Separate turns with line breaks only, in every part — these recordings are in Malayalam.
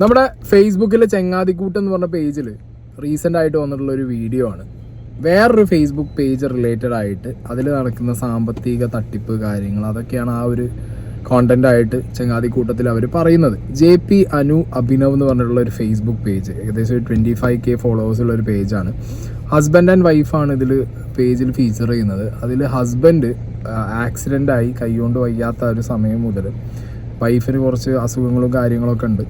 നമ്മുടെ ഫേസ്ബുക്കിലെ ചെങ്ങാതിക്കൂട്ട് എന്ന് പറഞ്ഞ പേജിൽ റീസെന്റ് ആയിട്ട് വന്നിട്ടുള്ള ഒരു വീഡിയോ ആണ്. വേറൊരു ഫേസ്ബുക്ക് പേജ് റിലേറ്റഡ് ആയിട്ട് അതിൽ നടക്കുന്ന സാമ്പത്തിക തട്ടിപ്പ് കാര്യങ്ങൾ അതൊക്കെയാണ് ആ ഒരു കോണ്ടന്റ് ആയിട്ട് ചെങ്ങാതിക്കൂട്ടത്തിൽ അവർ പറയുന്നത്. ജെ പി അനു അഭിനവ് എന്ന് പറഞ്ഞിട്ടുള്ള ഒരു ഫേസ്ബുക്ക് പേജ് ഏകദേശം ഒരു ട്വന്റി ഫൈവ് കെ ഫോളോവേഴ്സ് ഉള്ള ഒരു പേജാണ് ഹസ്ബൻഡ് ആൻഡ് വൈഫാണ് ഇതിൽ പേജിൽ ഫീച്ചർ ചെയ്യുന്നത്. അതിൽ ഹസ്ബൻഡ് ആക്സിഡന്റ് ആയി കൈകൊണ്ട് വയ്യാത്ത ഒരു സമയം മുതൽ വൈഫിന് കുറച്ച് അസുഖങ്ങളും കാര്യങ്ങളൊക്കെ ഉണ്ട്.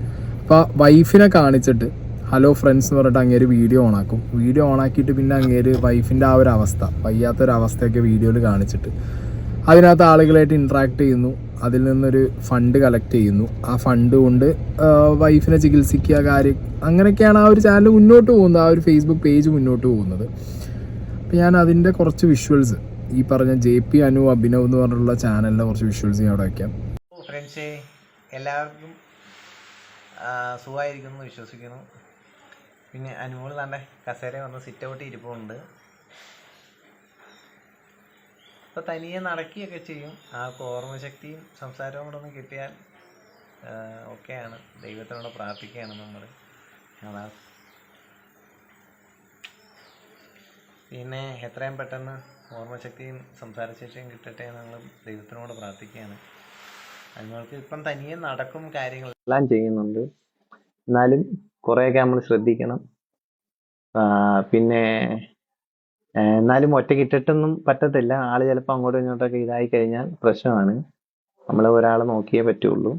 അപ്പോൾ വൈഫിനെ കാണിച്ചിട്ട് ഹലോ ഫ്രണ്ട്സ് എന്ന് പറഞ്ഞിട്ട് അങ്ങേര് വീഡിയോ ഓണാക്കും വീഡിയോ ഓണാക്കിയിട്ട് പിന്നെ അങ്ങേര് വൈഫിന്റെ ആ ഒരു അവസ്ഥ വയ്യാത്തൊരു അവസ്ഥയൊക്കെ വീഡിയോയിൽ കാണിച്ചിട്ട്. അതിനകത്ത് ആളുകളായിട്ട് ഇൻട്രാക്ട് ചെയ്യുന്നു. അതിൽ നിന്നൊരു ഫണ്ട് കളക്ട് ചെയ്യുന്നു. ആ ഫണ്ട് കൊണ്ട് വൈഫിനെ ചികിത്സിക്കുക കാര്യം അങ്ങനെയൊക്കെയാണ് ആ ഒരു ചാനൽ മുന്നോട്ട് പോകുന്നത്. ആ ഒരു ഫേസ്ബുക്ക് പേജ് മുന്നോട്ട് പോകുന്നത്. അപ്പോൾ ഞാൻ അതിന്റെ കുറച്ച് വിഷ്വൽസ് ഈ പറഞ്ഞ ജെ പി അനു അഭിനവ് എന്ന് പറഞ്ഞിട്ടുള്ള ചാനലിന്റെ കുറച്ച് വിഷ്വൽസ് ഞാൻ അവിടെ വയ്ക്കാം
ഫ്രണ്ട്സ് എല്ലാവർക്കും സുഖമായിരിക്കുന്നു വിശ്വസിക്കുന്നു. പിന്നെ അനുമോൾ തന്നെ കസേര വന്ന് സിറ്റ് ഔട്ട് ഇരിപ്പുണ്ട്. അപ്പോൾ തനിയെ നടക്കുകയൊക്കെ ചെയ്യും. ആ ഓർമ്മശക്തിയും സംസാരവും കൂടെ ഒന്ന് കിട്ടിയാൽ ഒക്കെയാണ്. ദൈവത്തിനോട് പ്രാർത്ഥിക്കുകയാണ് നമ്മൾ അതാ. പിന്നെ എത്രയും പെട്ടെന്ന് ഓർമ്മശക്തിയും സംസാരശേഷിയും കിട്ടട്ടെ എന്ന് നമ്മൾ ദൈവത്തിനോട് പ്രാർത്ഥിക്കുകയാണ്. അതുങ്ങൾക്ക് ഇപ്പം തനിയെ നടക്കും കാര്യങ്ങൾ. എല്ലാം ചെയ്യുന്നുണ്ട്. എന്നാലും കുറേയൊക്കെ നമ്മൾ ശ്രദ്ധിക്കണം. പിന്നെ എന്നാലും ഒറ്റയ്ക്ക് ഇട്ടിട്ടൊന്നും പറ്റത്തില്ല. ആൾ ചിലപ്പോൾ അങ്ങോട്ടും ഇങ്ങോട്ടൊക്കെ ഇതായി കഴിഞ്ഞാൽ പ്രശ്നമാണ്. നമ്മൾ ഒരാളെ നോക്കിയേ പറ്റുള്ളൂ.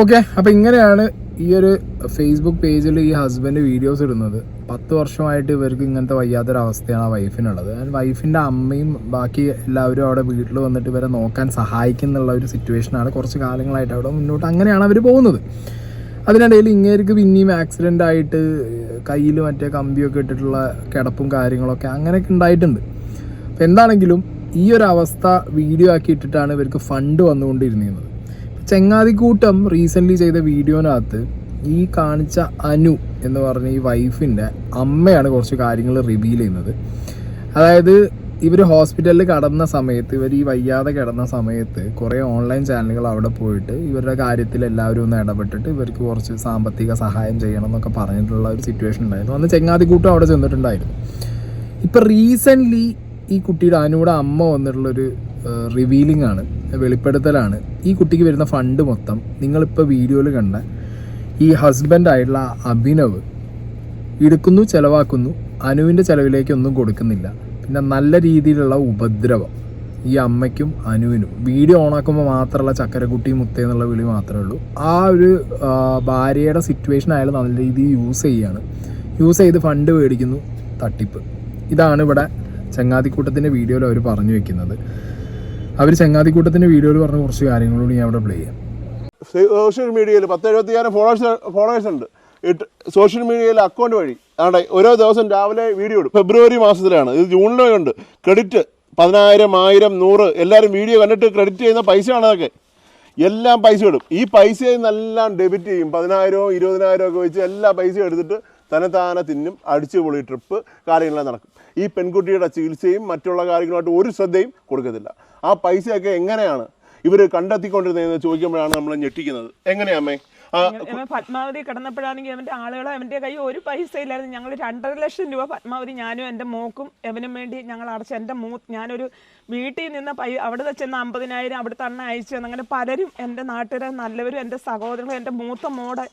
ഓക്കെ അപ്പോൾ ഇങ്ങനെയാണ് ഈ ഒരു ഫേസ്ബുക്ക് പേജിൽ ഈ ഹസ്ബൻഡ് വീഡിയോസ് ഇടുന്നത്. പത്ത് വർഷമായിട്ട് ഇവർക്ക് ഇങ്ങനത്തെ വയ്യാത്തൊരവസ്ഥയാണ് ആ വൈഫിനുള്ളത്. വൈഫിന്റെ അമ്മയും ബാക്കി എല്ലാവരും അവിടെ വീട്ടിൽ വന്നിട്ട് ഇവരെ നോക്കാൻ സഹായിക്കുന്നുള്ള ഒരു സിറ്റുവേഷനാണ് കുറച്ച് കാലങ്ങളായിട്ട് അവിടെ മുന്നോട്ട് അങ്ങനെയാണ് അവർ പോകുന്നത്. അതിനിടയിൽ ഇങ്ങേർക്ക് പിന്നെയും ആക്സിഡന്റ് ആയിട്ട് കയ്യിൽ മറ്റേ കമ്പിയൊക്കെ ഇട്ടിട്ടുള്ള കിടപ്പും കാര്യങ്ങളൊക്കെ അങ്ങനെയൊക്കെ ഉണ്ടായിട്ടുണ്ട്. അപ്പോൾ എന്താണെങ്കിലും ഈ ഒരു അവസ്ഥ വീഡിയോ ആക്കി ഇട്ടിട്ടാണ് ഇവർക്ക് ഫണ്ട് വന്നുകൊണ്ടിരുന്നത്. ചെങ്ങാതിക്കൂട്ടം റീസെന്റ്ലി ചെയ്ത വീഡിയോനകത്ത് ഈ കാണിച്ച അനു എന്ന് പറഞ്ഞ ഈ വൈഫിന്റെ അമ്മയാണ് കുറച്ച് കാര്യങ്ങൾ റിവീൽ ചെയ്യുന്നത്. അതായത് ഇവർ ഹോസ്പിറ്റലിൽ കടന്ന സമയത്ത് ഇവർ ഈ വയ്യാതെ കിടന്ന സമയത്ത് കുറേ ഓൺലൈൻ ചാനലുകൾ അവിടെ പോയിട്ട് ഇവരുടെ കാര്യത്തിൽ എല്ലാവരും ഒന്ന് ഇടപെട്ടിട്ട് ഇവർക്ക് കുറച്ച് സാമ്പത്തിക സഹായം ചെയ്യണം എന്നൊക്കെ പറഞ്ഞിട്ടുള്ള ഒരു സിറ്റുവേഷൻ ഉണ്ടായിരുന്നു. അന്ന് ചെങ്ങാതിക്കൂട്ടം അവിടെ ചെന്നിട്ടുണ്ടായിരുന്നു. ഇപ്പം റീസെന്റ്ലി ഈ കുട്ടിയുടെ അനുവിടെ അമ്മ വന്നിട്ടുള്ളൊരു റിവീലിംഗ് ആണ് വെളിപ്പെടുത്തലാണ്. ഈ കുട്ടിക്ക് വരുന്ന ഫണ്ട് മൊത്തം നിങ്ങളിപ്പോൾ വീഡിയോയിൽ കണ്ട ഈ ഹസ്ബൻഡായിട്ടുള്ള അഭിനവ് എടുക്കുന്നു ചിലവാക്കുന്നു അനുവിന്റെ ചിലവിലേക്കൊന്നും കൊടുക്കുന്നില്ല. പിന്നെ നല്ല രീതിയിലുള്ള ഉപദ്രവം ഈ അമ്മയ്ക്കും അനുവിനും. വീഡിയോ ഓണാക്കുമ്പോൾ മാത്രമുള്ള ചക്കരക്കുട്ടി മുത്തേ എന്നുള്ള വിളി മാത്രമേ ഉള്ളൂ. ആ ഒരു ഭാര്യയുടെ സിറ്റുവേഷൻ ആയാലും നല്ല രീതിയിൽ യൂസ് ചെയ്യുകയാണ്. യൂസ് ചെയ്ത് ഫണ്ട് മേടിക്കുന്നു തട്ടിപ്പ്. ഇതാണ് ഇവിടെ ചങ്ങാതിക്കൂട്ടത്തിന്റെ വീഡിയോയിൽ അവർ പറഞ്ഞു വെക്കുന്നത്. അവർ ചങ്ങാതിക്കൂട്ടത്തിന്റെ വീഡിയോയിൽ പറഞ്ഞ കുറച്ച് കാര്യങ്ങളോട് ഞാൻ അവിടെ പ്ലേ ചെയ്യാം.
സോഷ്യൽ മീഡിയയിൽ പത്ത് എഴുപത്തിയായിരം ഫോളോവേഴ്സ് ഫോളോവേഴ്സ് ഉണ്ട്. ഇട്ട് സോഷ്യൽ മീഡിയയിൽ അക്കൗണ്ട് വഴി. ആണ്ടെ ഓരോ ദിവസം രാവിലെ വീഡിയോ ഇടും. ഫെബ്രുവരി മാസത്തിലാണ്. ഇത് ജൂണിലും ഉണ്ട്. ക്രെഡിറ്റ് പതിനായിരം ആയിരം നൂറ് എല്ലാവരും വീഡിയോ കണ്ടിട്ട് ക്രെഡിറ്റ് ചെയ്യുന്ന പൈസയാണ് അതൊക്കെ. എല്ലാം പൈസ ഇടും. ഈ പൈസയിൽ നിന്നെല്ലാം ഡെബിറ്റ് ചെയ്യും. പതിനായിരവും ഇരുപതിനായിരവും ഒക്കെ വെച്ച് എല്ലാ പൈസയും എടുത്തിട്ട് തന്നെത്താനെ തിന്നും അടിച്ചു പൊളി ട്രിപ്പ് കാര്യങ്ങളെല്ലാം നടക്കും. ഈ പെൺകുട്ടിയുടെ ചികിത്സയും മറ്റുള്ള കാര്യങ്ങളുമായിട്ട് ഒരു ശ്രദ്ധയും കൊടുക്കത്തില്ല. ആ പൈസയൊക്കെ എങ്ങനെയാണ് ഇവർ കണ്ടെത്തിക്കൊണ്ടിരുന്നതെന്ന് ചോദിക്കുമ്പോഴാണ് നമ്മൾ ഞെട്ടിക്കുന്നത്. എങ്ങനെയാ അമ്മേ?
പത്മാവതി കിടന്നപ്പോഴാണെങ്കിൽ അവന്റെ ആളുകൾ അവന്റെ കയ്യിൽ ഒരു പൈസ ഇല്ലായിരുന്നു. ഞങ്ങൾ രണ്ടര ലക്ഷം രൂപ പത്മാവതി ഞാനും എന്റെ മോക്കും എവനും വേണ്ടി ഞങ്ങൾ അടച്ച എന്റെ മൂ ഞാനൊരു വീട്ടിൽ നിന്ന് പൈ അവിടെ ചെന്ന് അമ്പതിനായിരം അവിടുത്തെ അണ്ണ അയച്ചു അങ്ങനെ പലരും എന്റെ നാട്ടുകാരെ നല്ലവരും എന്റെ സഹോദരങ്ങളും എന്റെ മൂത്ത മോടെ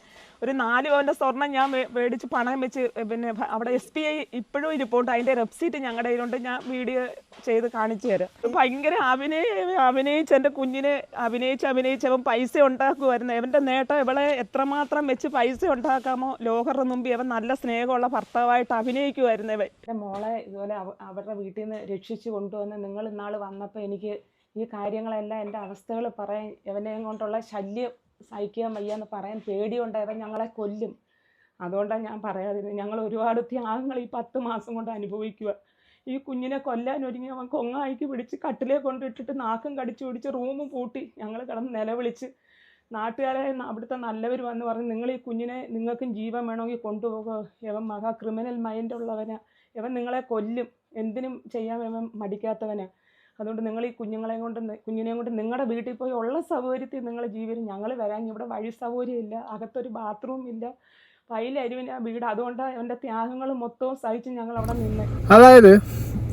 ഒരു നാല് പവന്റെ സ്വർണം ഞാൻ മേടിച്ച് പണം വെച്ച് പിന്നെ അവിടെ എസ് ബി ഐ ഇപ്പോഴും ഇരിപ്പുണ്ട്. അതിന്റെ വെബ്സൈറ്റ് ഞങ്ങളുടെ കയ്യിലുണ്ട്. ഞാൻ വീഡിയോ ചെയ്ത് കാണിച്ചു തരാം. ഭയങ്കര അഭിനയ അഭിനയിച്ച് എന്റെ കുഞ്ഞിനെ അഭിനയിച്ച് അഭിനയിച്ച് അവൻ പൈസ ഉണ്ടാക്കുമായിരുന്നു അവന്റെ നേട്ടം ഇവളെ എത്രമാത്രം വെച്ച് പൈസ ഉണ്ടാക്കാമോ? ലോകറിന് മുമ്പിൽ അവൻ നല്ല സ്നേഹമുള്ള ഭർത്താവായിട്ട് അഭിനയിക്കുമായിരുന്നു ഇവൻ.
എന്റെ മോളെ ഇതുപോലെ അവരുടെ വീട്ടിൽ നിന്ന് രക്ഷിച്ചു കൊണ്ടുവന്ന് നിങ്ങൾ ഇന്നാൾ വന്നപ്പോൾ എനിക്ക് ഈ കാര്യങ്ങളെല്ലാം എന്റെ അവസ്ഥകൾ പറയാൻ എവനെയും കൊണ്ടുള്ള ശല്യം സഹിക്കാൻ വയ്യ എന്ന് പറയാൻ പേടിയുണ്ട്. അവൻ ഞങ്ങളെ കൊല്ലും. അതുകൊണ്ടാണ് ഞാൻ പറയാതിരുന്നത് ഞങ്ങൾ ഒരുപാട് ത്യാഗങ്ങൾ ഈ പത്ത് മാസം കൊണ്ട് അനുഭവിക്കുക. ഈ കുഞ്ഞിനെ കൊല്ലാൻ ഒരുങ്ങി അവൻ കൊങ്ങായിക്ക് പിടിച്ച് കട്ടിലേ കൊണ്ടിട്ടിട്ട് നാക്കും കടിച്ചു പിടിച്ച് റൂമും പൂട്ടി ഞങ്ങൾ കിടന്ന് നിലവിളിച്ച് നാട്ടുകാരെ അവിടുത്തെ നല്ലവർ വന്ന് പറഞ്ഞ് നിങ്ങൾ ഈ കുഞ്ഞിനെ നിങ്ങൾക്കും ജീവൻ വേണമെങ്കിൽ കൊണ്ടുപോകുക ഇവൻ മഹാ ക്രിമിനൽ മൈൻഡ് ഉള്ളവനാ. ഇവൻ നിങ്ങളെ കൊല്ലും. എന്തിനും ചെയ്യാൻ ഇവൻ മടിക്കാത്തവനാ. അതുകൊണ്ട് നിങ്ങൾ ഈ കുഞ്ഞുങ്ങളെയും കൊണ്ട് കുഞ്ഞിനെയും കൊണ്ട് നിങ്ങളുടെ വീട്ടിൽ പോയി ഉള്ള സൗകര്യത്തിൽ നിങ്ങൾ ജീവിതം ഞങ്ങൾ വരാൻ ഇവിടെ വഴി സൗകര്യം ഇല്ല അകത്തൊരു ബാത്റൂം ഇല്ല പയ്യിലരുവിന് ആ വീട് അതുകൊണ്ട് അവന്റെ ത്യാഗങ്ങൾ മൊത്തവും സഹിച്ച് ഞങ്ങൾ അവിടെ നിന്ന്.
അതായത്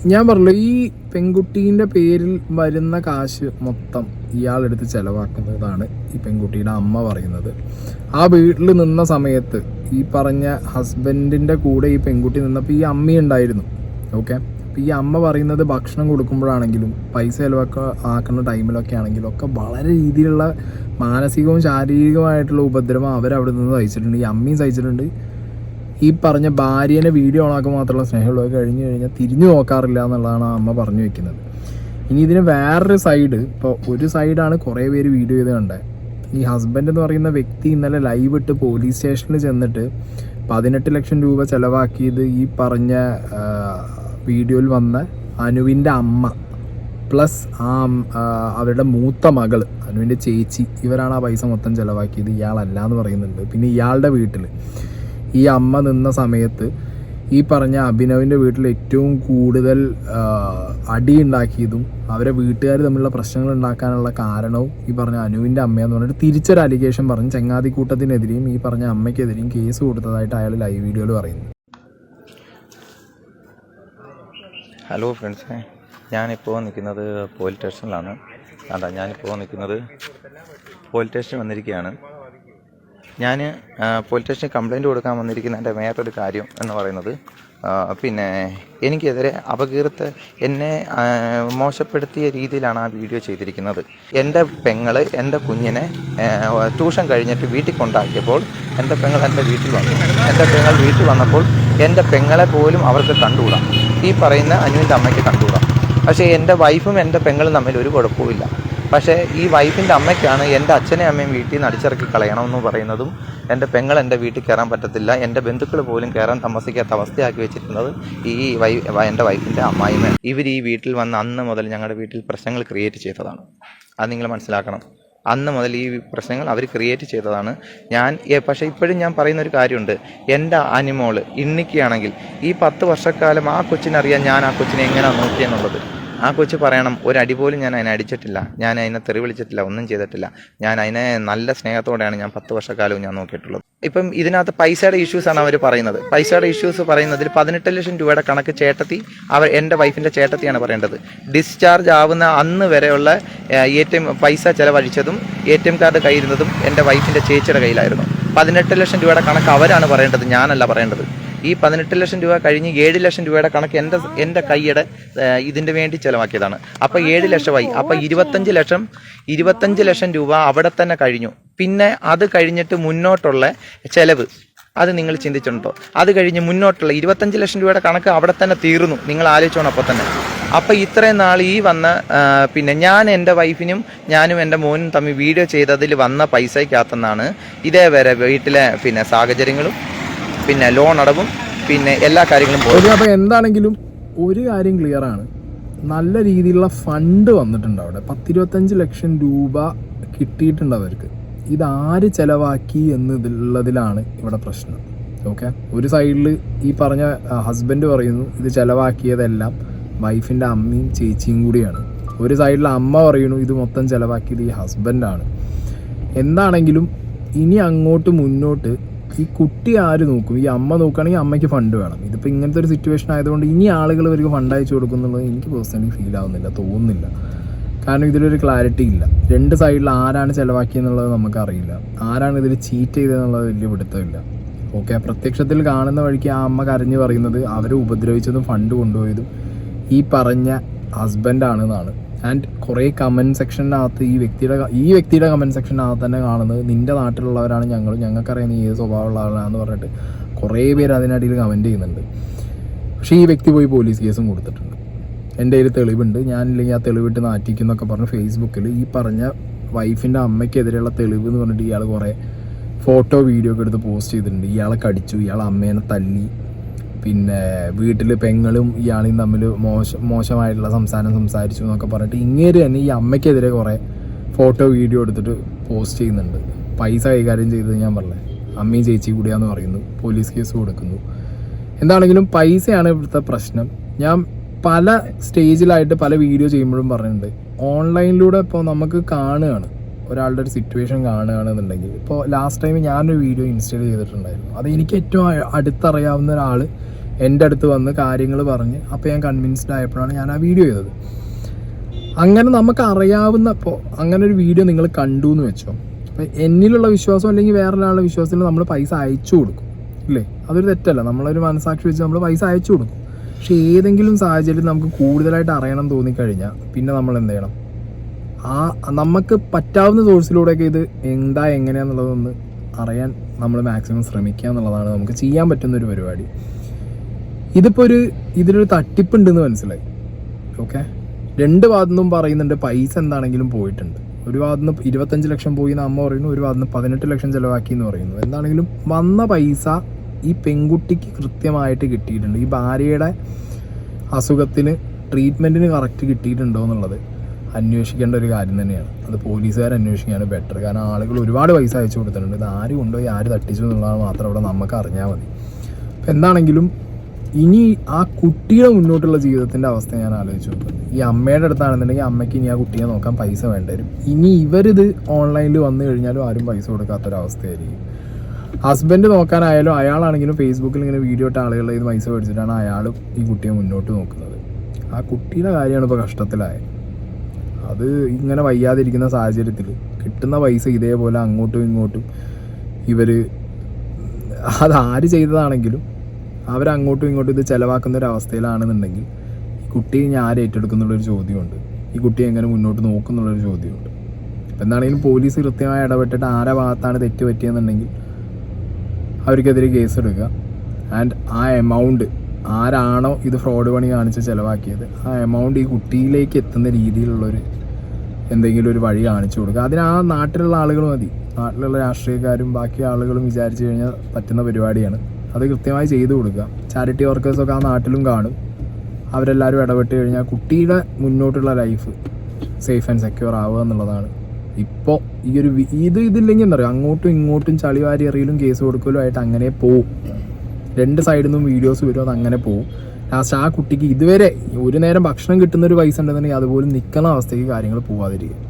ഞാൻ പറഞ്ഞു ഈ പെൺകുട്ടീന്റെ പേരിൽ വരുന്ന കാശ് മൊത്തം ഇയാളെടുത്ത് ചെലവാക്കുന്നതാണ് ഈ പെൺകുട്ടിയുടെ അമ്മ പറയുന്നത്. ആ വീട്ടിൽ നിന്ന സമയത്ത് ഈ പറഞ്ഞ ഹസ്ബൻഡിന്റെ കൂടെ ഈ പെൺകുട്ടി നിന്നപ്പോൾ ഈ അമ്മ ഉണ്ടായിരുന്നു ഓക്കെ അപ്പോൾ ഈ അമ്മ പറയുന്നത് ഭക്ഷണം കൊടുക്കുമ്പോഴാണെങ്കിലും പൈസ ചിലവൊക്കെ ആക്കുന്ന ടൈമിലൊക്കെ ആണെങ്കിലും ഒക്കെ വളരെ രീതിയിലുള്ള മാനസികവും ശാരീരികമായിട്ടുള്ള ഉപദ്രവം അവരവിടെ നിന്ന് സഹിച്ചിട്ടുണ്ട്. ഈ അമ്മയും സഹിച്ചിട്ടുണ്ട്. ഈ പറഞ്ഞ ഭാര്യനെ വീഡിയോ ഓണാക്കാൻ മാത്രമുള്ള സ്നേഹമുള്ളത് കഴിഞ്ഞു കഴിഞ്ഞാൽ തിരിഞ്ഞു നോക്കാറില്ല എന്നുള്ളതാണ് ആ അമ്മ പറഞ്ഞു വെക്കുന്നത്. ഇനി ഇതിന് വേറൊരു സൈഡ് ഇപ്പോൾ ഒരു സൈഡാണ് കുറേ പേര് വീഡിയോ ചെയ്ത് കണ്ടത് ഈ ഹസ്ബൻഡ് എന്ന് പറയുന്ന വ്യക്തി ഇന്നലെ ലൈവ് ഇട്ട് പോലീസ് സ്റ്റേഷനിൽ ചെന്നിട്ട് പതിനെട്ട് ലക്ഷം രൂപ ചിലവാക്കിയത് ഈ പറഞ്ഞ വീഡിയോയിൽ വന്ന അനുവിന്റെ അമ്മ പ്ലസ് ആ അവരുടെ മൂത്ത മകൾ അനുവിന്റെ ചേച്ചി ഇവരാണ് ആ പൈസ മൊത്തം ചിലവാക്കിയത്. ഇയാളല്ല എന്ന് പറയുന്നുണ്ട്. പിന്നെ ഇയാളുടെ വീട്ടിൽ ഈ അമ്മ നിന്ന സമയത്ത് ഈ പറഞ്ഞ അഭിനവിന്റെ വീട്ടിൽ ഏറ്റവും കൂടുതൽ അടി ഉണ്ടാക്കിയതും അവരെ വീട്ടുകാർ തമ്മിലുള്ള പ്രശ്നങ്ങൾ ഉണ്ടാക്കാനുള്ള കാരണവും ഈ പറഞ്ഞ അനുവിന്റെ അമ്മയെന്ന് പറഞ്ഞിട്ട് തിരിച്ചൊരു അലിഗേഷൻ പറഞ്ഞ് ചങ്ങാതിക്കൂട്ടത്തിനെതിരെയും ഈ പറഞ്ഞ അമ്മയ്ക്കെതിരെയും കേസ് കൊടുത്തതായിട്ട് അയാൾ ലൈവ് വീഡിയോയിൽ പറയുന്നു.
ഹലോ ഫ്രണ്ട്സേ ഞാനിപ്പോൾ നിൽക്കുന്നത് പോലീസ് സ്റ്റേഷനിലാണ് അതാ ഞാനിപ്പോൾ നിൽക്കുന്നത് പോലീസ് സ്റ്റേഷനിൽ വന്നിരിക്കുകയാണ്. ഞാൻ പോലീസ് സ്റ്റേഷനിൽ കംപ്ലയിന്റ് കൊടുക്കാൻ വന്നിരിക്കുന്നതിന്റെ വേറൊരു കാര്യം എന്ന് പറയുന്നത് പിന്നെ എനിക്കെതിരെ അപകീർത്ത് എന്നെ മോശപ്പെടുത്തിയ രീതിയിലാണ് ആ വീഡിയോ ചെയ്തിരിക്കുന്നത്. എന്റെ പെങ്ങൾ എന്റെ കുഞ്ഞിനെ ട്യൂഷൻ കഴിഞ്ഞിട്ട് വീട്ടിൽ കൊണ്ടാക്കിയപ്പോൾ എന്റെ പെങ്ങൾ എന്റെ വീട്ടിൽ വന്നു. എന്റെ പെങ്ങൾ വീട്ടിൽ വന്നപ്പോൾ എന്റെ പെങ്ങളെ പോലും അവർക്ക് കണ്ടുകൂടാ. ഈ പറയുന്ന അനുവിന്റെ അമ്മയ്ക്ക് കണ്ടുകൂടാം. പക്ഷേ എന്റെ വൈഫും എന്റെ പെങ്ങളും തമ്മിൽ ഒരു കുഴപ്പവും പക്ഷേ ഈ വൈഫിന്റെ അമ്മയ്ക്കാണ് എന്റെ അച്ഛനെ അമ്മയും വീട്ടിൽ നിന്ന് അടിച്ചിറക്കി കളയണമെന്ന് പറയുന്നതും എന്റെ പെങ്ങൾ എന്റെ വീട്ടിൽ കയറാൻ പറ്റത്തില്ല എന്റെ ബന്ധുക്കൾ പോലും കയറാൻ താമസിക്കാത്ത അവസ്ഥയാക്കി വെച്ചിരുന്നത് ഈ വൈ എന്റെ വൈഫിന്റെ അമ്മായിമ്മ ഇവർ ഈ വീട്ടിൽ വന്ന് അന്ന് മുതൽ ഞങ്ങളുടെ വീട്ടിൽ പ്രശ്നങ്ങൾ ക്രിയേറ്റ് ചെയ്തതാണ്. അത് നിങ്ങൾ മനസ്സിലാക്കണം. അന്ന് മുതൽ ഈ പ്രശ്നങ്ങൾ അവർ ക്രിയേറ്റ് ചെയ്തതാണ്. ഞാൻ പക്ഷേ ഇപ്പോഴും ഞാൻ പറയുന്ന ഒരു കാര്യമുണ്ട്. എന്റെ അനിമോൾ ഇണ്ണിക്കുകയാണെങ്കിൽ ഈ പത്ത് വർഷക്കാലം ആ കൊച്ചിനറിയാൻ ഞാൻ ആ കൊച്ചിനെ എങ്ങനെയാണ് നോക്കിയെന്നുള്ളത് ആ കൊച്ചു പറയണം ഒരടി പോലും ഞാൻ അതിനെ അടിച്ചിട്ടില്ല. ഞാൻ അതിനെ തെറി വിളിച്ചിട്ടില്ല ഒന്നും ചെയ്തിട്ടില്ല. ഞാൻ അതിനെ നല്ല സ്നേഹത്തോടെയാണ് ഞാൻ പത്ത് വർഷക്കാലവും ഞാൻ നോക്കിയിട്ടുള്ളത്. ഇപ്പം ഇതിനകത്ത് പൈസയുടെ ഇഷ്യൂസ് ആണ് അവർ പറയുന്നത്. പൈസയുടെ ഇഷ്യൂസ് പറയുന്നതിൽ പതിനെട്ട് ലക്ഷം രൂപയുടെ കണക്ക് ചേട്ടത്തി അവർ എന്റെ വൈഫിന്റെ ചേട്ടത്തിയാണ് പറയേണ്ടത്. ഡിസ്ചാർജ് ആവുന്ന അന്ന് വരെയുള്ള എ ടി എം പൈസ ചിലവഴിച്ചതും എ ടി എം കാർഡ് കയ്യിരുന്നതും എന്റെ വൈഫിന്റെ ചേച്ചിയുടെ കയ്യിലായിരുന്നു. പതിനെട്ട് ലക്ഷം രൂപയുടെ കണക്ക് അവരാണ് പറയേണ്ടത് ഞാനല്ല പറയേണ്ടത്. ഈ പതിനെട്ട് ലക്ഷം രൂപ കഴിഞ്ഞ് ഏഴ് ലക്ഷം രൂപയുടെ കണക്ക് എന്റെ എന്റെ കൈയുടെ ഇതിന്റെ വേണ്ടി ചിലവാക്കിയതാണ്. അപ്പോൾ ഏഴ് ലക്ഷമായി. അപ്പോൾ ഇരുപത്തഞ്ച് ലക്ഷം ഇരുപത്തഞ്ച് ലക്ഷം രൂപ അവിടെ തന്നെ കഴിഞ്ഞു. പിന്നെ അത് കഴിഞ്ഞിട്ട് മുന്നോട്ടുള്ള ചിലവ് അത് നിങ്ങൾ ചിന്തിച്ചിട്ടുണ്ടോ? അത് കഴിഞ്ഞ് മുന്നോട്ടുള്ള ഇരുപത്തഞ്ച് ലക്ഷം രൂപയുടെ കണക്ക് അവിടെ തന്നെ തീർന്നു. നിങ്ങൾ ആലോചിച്ചോണം അപ്പോൾ തന്നെ. അപ്പോൾ ഇത്രയും നാൾ ഈ വന്ന പിന്നെ ഞാൻ എന്റെ വൈഫിനും ഞാനും എന്റെ മോനും തമ്മിൽ വീഡിയോ ചെയ്തതിൽ വന്ന പൈസയ്ക്കകത്തുനിന്നാണ് ഇതേവരെ വീട്ടിലെ പിന്നെ സാഹചര്യങ്ങളും പിന്നെ ലോൺ അടവും പിന്നെ എല്ലാ കാര്യങ്ങളും പോകും
അപ്പൊ അപ്പോൾ എന്താണെങ്കിലും ഒരു കാര്യം ക്ലിയർ ആണ്. നല്ല രീതിയിലുള്ള ഫണ്ട് വന്നിട്ടുണ്ട് അവിടെ. പത്തിരുപത്തഞ്ച് ലക്ഷം രൂപ കിട്ടിയിട്ടുണ്ട് അവർക്ക്. ഇതാര് ചെലവാക്കി എന്നതിലുള്ളതിലാണ് ഇവിടെ പ്രശ്നം. ഓക്കെ ഒരു സൈഡിൽ ഈ പറഞ്ഞ ഹസ്ബൻഡ് പറയുന്നു ഇത് ചെലവാക്കിയതെല്ലാം വൈഫിന്റെ അമ്മയും ചേച്ചിയും കൂടിയാണ്. ഒരു സൈഡിൽ അമ്മ പറയുന്നു ഇത് മൊത്തം ചെലവാക്കിയത് ഈ ഹസ്ബൻഡാണ് എന്താണെങ്കിലും ഇനി അങ്ങോട്ട് മുന്നോട്ട് ഈ കുട്ടി ആര് നോക്കും? ഈ അമ്മ നോക്കുകയാണെങ്കിൽ അമ്മയ്ക്ക് ഫണ്ട് വേണം. ഇതിപ്പോൾ ഇങ്ങനത്തെ ഒരു സിറ്റുവേഷൻ ആയതുകൊണ്ട് ഇനി ആളുകൾ ഇവർക്ക് ഫണ്ട് അയച്ചു കൊടുക്കുന്നുള്ളത് എനിക്ക് പേഴ്സണലി ഫീൽ ആവുന്നില്ല തോന്നുന്നില്ല. കാരണം ഇതിലൊരു ക്ലാരിറ്റി ഇല്ല. രണ്ട് സൈഡിൽ ആരാണ് ചിലവാക്കിയെന്നുള്ളത് നമുക്കറിയില്ല. ആരാണ് ഇതിൽ ചീറ്റ് ചെയ്തതെന്നുള്ളത് വലിയ പിടുത്തമില്ല. ഓക്കെ പ്രത്യക്ഷത്തിൽ കാണുന്ന വഴിക്ക് ആ അമ്മ കരഞ്ഞു പറയുന്നത് അവരെ ഉപദ്രവിച്ചതും ഫണ്ട് കൊണ്ടുപോയതും ഈ പറഞ്ഞ ഹസ്ബൻഡാണെന്നാണ് ആൻഡ് കുറേ കമന്റ് സെക്ഷനകത്ത് ഈ വ്യക്തിയുടെ ഈ വ്യക്തിയുടെ കമന്റ് സെക്ഷനകത്ത് തന്നെ കാണുന്നത് നിന്റെ നാട്ടിലുള്ളവരാണ് ഞങ്ങൾ ഞങ്ങൾക്കറിയാം നീ ഏത് സ്വഭാവമുള്ള ആളാണെന്ന് പറഞ്ഞിട്ട് കുറേ പേര് അതിനടിയിൽ കമന്റ് ചെയ്യുന്നുണ്ട്. പക്ഷേ ഈ വ്യക്തി പോയി പോലീസ് കേസും കൊടുത്തിട്ടുണ്ട്. എന്റെ കയ്യിൽ തെളിവുണ്ട്. ഞാനില്ലെങ്കിൽ ആ തെളിവിട്ട് നാറ്റിക്കുന്നൊക്കെ പറഞ്ഞ് ഫേസ്ബുക്കിൽ ഈ പറഞ്ഞ വൈഫിന്റെ അമ്മയ്ക്കെതിരെയുള്ള തെളിവ് എന്ന് പറഞ്ഞിട്ട് ഇയാൾ കുറേ ഫോട്ടോ വീഡിയോ ഒക്കെ എടുത്ത് പോസ്റ്റ് ചെയ്തിട്ടുണ്ട്. ഇയാളെ കടിച്ചു ഇയാളെ അമ്മേനെ തല്ലി. പിന്നെ വീട്ടിൽ പെങ്ങളും ഇയാളെയും തമ്മിൽ മോശം മോശമായിട്ടുള്ള സംസാരം സംസാരിച്ചു എന്നൊക്കെ പറഞ്ഞിട്ട് ഇങ്ങേര് തന്നെ ഈ അമ്മയ്ക്കെതിരെ കുറേ ഫോട്ടോ വീഡിയോ എടുത്തിട്ട് പോസ്റ്റ് ചെയ്യുന്നുണ്ട്. പൈസ കൈകാര്യം ചെയ്തത് ഞാൻ പറഞ്ഞത് അമ്മയും ചേച്ചി കൂടിയാന്ന് പറയുന്നു. പോലീസ് കേസ് കൊടുക്കുന്നു. എന്താണെങ്കിലും പൈസയാണ് ഇവിടുത്തെ പ്രശ്നം. ഞാൻ പല സ്റ്റേജിലായിട്ട് പല വീഡിയോ ചെയ്യുമ്പോഴും പറഞ്ഞിട്ടുണ്ട്. ഓൺലൈനിലൂടെ ഇപ്പോൾ നമുക്ക് കാണുകയാണ്. ഒരാളുടെ ഒരു സിറ്റുവേഷൻ കാണുകയാണെന്നുണ്ടെങ്കിൽ. ഇപ്പോൾ ലാസ്റ്റ് ടൈം ഞാനൊരു വീഡിയോ ഇൻസ്റ്റാൾ ചെയ്തിട്ടുണ്ടായിരുന്നു. അത് എനിക്ക് ഏറ്റവും അടുത്തറിയാവുന്ന ഒരാൾ എന്റെ അടുത്ത് വന്ന് കാര്യങ്ങൾ പറഞ്ഞ് അപ്പോൾ ഞാൻ കൺവിൻസ്ഡ് ആയപ്പോഴാണ് ഞാൻ ആ വീഡിയോ ചെയ്തത്. അങ്ങനെ നമുക്ക് അറിയാവുന്ന ഇപ്പോൾ അങ്ങനെ ഒരു വീഡിയോ നിങ്ങൾ കണ്ടു എന്ന് വെച്ചോ. അപ്പോൾ എന്നിലുള്ള വിശ്വാസം അല്ലെങ്കിൽ വേറൊരാളുടെ വിശ്വാസത്തിൽ നമ്മൾ പൈസ അയച്ചു കൊടുക്കും. ഇല്ലേ? അതൊരു തെറ്റല്ല. നമ്മളൊരു മനസാക്ഷി വെച്ച് നമ്മൾ പൈസ അയച്ചു കൊടുക്കും. പക്ഷേ ഏതെങ്കിലും സാഹചര്യത്തിൽ നമുക്ക് കൂടുതലായിട്ട് അറിയണം തോന്നിക്കഴിഞ്ഞാൽ പിന്നെ നമ്മൾ എന്ത് ചെയ്യണം? ആ നമുക്ക് പറ്റാവുന്ന സോഴ്സിലൂടെയൊക്കെ ഇത് എന്താ എങ്ങനെയാന്നുള്ളതൊന്ന് അറിയാൻ നമ്മൾ മാക്സിമം ശ്രമിക്കുക എന്നുള്ളതാണ് നമുക്ക് ചെയ്യാൻ പറ്റുന്ന ഒരു പരിപാടി. ഇതിപ്പോൾ ഒരു ഇതിലൊരു തട്ടിപ്പുണ്ടെന്ന് മനസ്സിലായി. ഓക്കെ രണ്ട് ഭാഗത്തുനിന്നും പറയുന്നുണ്ട് പൈസ എന്താണെങ്കിലും പോയിട്ടുണ്ട്. ഒരു ഭാഗത്തുനിന്ന് ഇരുപത്തഞ്ച് ലക്ഷം പോയി എന്ന് അമ്മ പറയുന്നു ഒരു ഭാഗത്തുനിന്ന് പതിനെട്ട് ലക്ഷം ചിലവാക്കി എന്ന് പറയുന്നു. എന്താണെങ്കിലും വന്ന പൈസ ഈ പെൺകുട്ടിക്ക് കൃത്യമായിട്ട് കിട്ടിയിട്ടുണ്ട്. ഈ ഭാര്യയുടെ അസുഖത്തിന് ട്രീറ്റ്മെന്റിന് കറക്റ്റ് കിട്ടിയിട്ടുണ്ടോ എന്നുള്ളത്. അന്വേഷിക്കേണ്ട ഒരു കാര്യം തന്നെയാണ്. അത് പോലീസുകാർ അന്വേഷിക്കുകയാണ് ബെറ്റർ കാരണം ആളുകൾ ഒരുപാട് പൈസ അയച്ചു കൊടുത്തിട്ടുണ്ട്. ഇത് ആര് കൊണ്ടുപോയി ആര് തട്ടിച്ചു എന്നുള്ളത് മാത്രം അവിടെ നമുക്ക് അറിഞ്ഞാൽ മതി. അപ്പം എന്താണെങ്കിലും ഇനി ആ കുട്ടിയുടെ മുന്നോട്ടുള്ള ജീവിതത്തിന്റെ അവസ്ഥ ഞാൻ ആലോചിച്ച് നോക്കുന്നത് ഈ അമ്മയുടെ അടുത്താണെന്നുണ്ടെങ്കിൽ അമ്മയ്ക്ക് ഇനി ആ കുട്ടിയെ നോക്കാൻ പൈസ വേണ്ടി വരും. ഇനി ഇവരിത് ഓൺലൈനിൽ വന്നു കഴിഞ്ഞാലും ആരും പൈസ കൊടുക്കാത്തൊരവസ്ഥയായിരിക്കും. ഹസ്ബൻഡ് നോക്കാനായാലും അയാളാണെങ്കിലും ഫേസ്ബുക്കിൽ ഇങ്ങനെ വീഡിയോ ഇട്ട ആളുകളുടെ ഇത് പൈസ മേടിച്ചിട്ടാണ് അയാളും ഈ കുട്ടിയെ മുന്നോട്ട് നോക്കുന്നത്. ആ കുട്ടിയുടെ കാര്യമാണ് ഇപ്പോൾ കഷ്ടത്തിലായത്. അത് ഇങ്ങനെ വയ്യാതിരിക്കുന്ന സാഹചര്യത്തിൽ കിട്ടുന്ന പൈസ ഇതേപോലെ അങ്ങോട്ടും ഇങ്ങോട്ടും ഇവർ അതാര് ചെയ്തതാണെങ്കിലും അവരങ്ങോട്ടും ഇങ്ങോട്ടും ഇത് ചിലവാക്കുന്ന ഒരു അവസ്ഥയിലാണെന്നുണ്ടെങ്കിൽ കുട്ടിയെ ഞാൻ ആര് ഏറ്റെടുക്കുന്നുള്ളൊരു ചോദ്യമുണ്ട്. ഈ കുട്ടി എങ്ങനെ മുന്നോട്ട് നോക്കുന്നുള്ളൊരു ചോദ്യമുണ്ട്. ഇപ്പം എന്താണെങ്കിലും പോലീസ് കൃത്യമായി ഇടപെട്ടിട്ട് ആരെ ഭാഗത്താണ് തെറ്റ് പറ്റിയെന്നുണ്ടെങ്കിൽ അവർക്കെതിരെ കേസ് എടുക്കുക ആൻഡ് ആ എമൗണ്ട് ആരാണോ ഇത് ഫ്രോഡ് പണി കാണിച്ച് ചിലവാക്കിയത് ആ എമൗണ്ട് ഈ കുട്ടിയിലേക്ക് എത്തുന്ന രീതിയിലുള്ളൊരു എന്തെങ്കിലും ഒരു വഴി കാണിച്ചു കൊടുക്കുക. അതിന് ആ നാട്ടിലുള്ള ആളുകൾ മതി. നാട്ടിലുള്ള രാഷ്ട്രീയക്കാരും ബാക്കി ആളുകളും വിചാരിച്ചു കഴിഞ്ഞാൽ പറ്റുന്ന പരിപാടിയാണ്. അത് കൃത്യമായി ചെയ്തു കൊടുക്കുക. ചാരിറ്റി വർക്കേഴ്സൊക്കെ ആ നാട്ടിലും കാണും. അവരെല്ലാവരും ഇടപെട്ട് കഴിഞ്ഞാൽ കുട്ടിയുടെ മുന്നോട്ടുള്ള ലൈഫ് സേഫ് ആൻഡ് സെക്യൂർ ആവുക എന്നുള്ളതാണ്. ഇപ്പോൾ ഈ ഒരു ഇത് ഇതില്ലെങ്കിൽ എന്താ പറയുക? അങ്ങോട്ടും ഇങ്ങോട്ടും ചളിവാരി എറിയലും കേസ് കൊടുക്കലും ആയിട്ട് അങ്ങനെ പോവും. രണ്ട് സൈഡിൽ നിന്നും വീഡിയോസ് വരും അത് അങ്ങനെ പോവും. ലാസ്റ്റ് ആ കുട്ടിക്ക് ഇതുവരെ ഒരു നേരം ഭക്ഷണം കിട്ടുന്ന ഒരു പൈസ ഉണ്ടെന്നുണ്ടെങ്കിൽ അതുപോലും നിൽക്കുന്ന അവസ്ഥയ്ക്ക് കാര്യങ്ങൾ പോവാതിരിക്കും